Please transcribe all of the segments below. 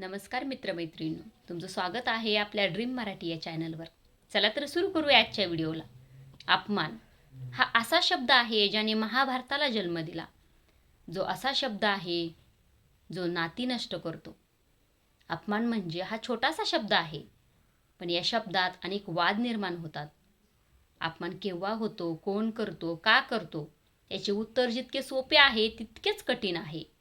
नमस्कार मित्रमैत्रिणींनो तुमचं स्वागत आहे आपल्या ड्रीम मराठी या चॅनलवर. चला तर सुरू करूया आजच्या व्हिडिओला. अपमान. हा असा शब्द आहे ज्याने महाभारताला जन्म दिला. जो असा शब्द आहे जो नाती नष्ट करतो. अपमान म्हणजे हा छोटासा शब्द आहे पण या शब्दात अनेक वाद निर्माण होतात. अपमान केव्हा होतो कोण करतो का करतो याचे उत्तर जितके सोपे आहे तितकेच कठीण आहे.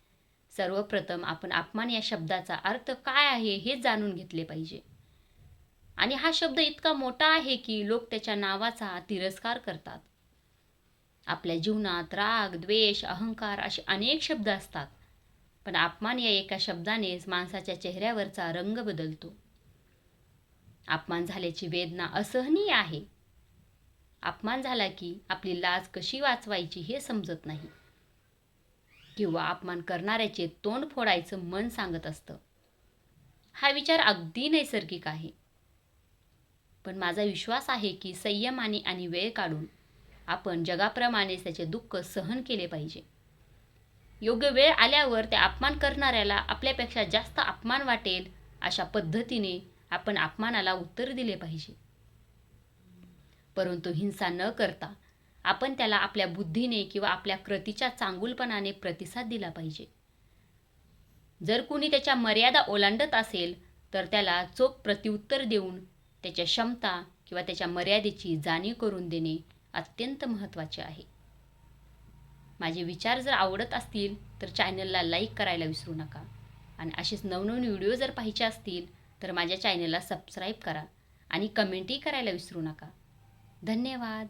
सर्वप्रथम आपण अपमान या शब्दाचा अर्थ काय आहे हे जाणून घेतले पाहिजे. आणि हा शब्द इतका मोठा आहे की लोक त्याच्या नावाचा तिरस्कार करतात. आपल्या जीवनात राग द्वेष अहंकार असे अनेक शब्द असतात. पण अपमान या एका शब्दानेच माणसाच्या चेहऱ्यावरचा रंग बदलतो. अपमान झाल्याची वेदना असहनीय आहे. अपमान झाला की आपली लाज कशी वाचवायची हे समजत नाही. किंवा अपमान करणाऱ्याचे तोंड फोडायचं मन सांगत असतं. हा विचार अगदी नैसर्गिक आहे. पण माझा विश्वास आहे की संयमाने आणि वेळ काढून आपण जगाप्रमाणेच त्याचे दुःख सहन केले पाहिजे. योग्य वेळ आल्यावर त्या अपमान करणाऱ्याला आपल्यापेक्षा जास्त अपमान वाटेल अशा पद्धतीने आपण अपमानाला उत्तर दिले पाहिजे. परंतु हिंसा न करता आपण त्याला आपल्या बुद्धीने किंवा आपल्या कृतीच्या चांगुलपणाने प्रतिसाद दिला पाहिजे. जर कुणी त्याच्या मर्यादा ओलांडत असेल तर त्याला चोख प्रत्युत्तर देऊन त्याच्या क्षमता किंवा त्याच्या मर्यादेची जाणीव करून देणे अत्यंत महत्त्वाचे आहे. माझे विचार जर आवडत असतील तर चॅनलला लाईक करायला विसरू नका. आणि असेच नवनवीन व्हिडिओ जर पाहिजे असतील तर माझ्या चॅनलला सबस्क्राईब करा आणि कमेंटही करायला विसरू नका. धन्यवाद.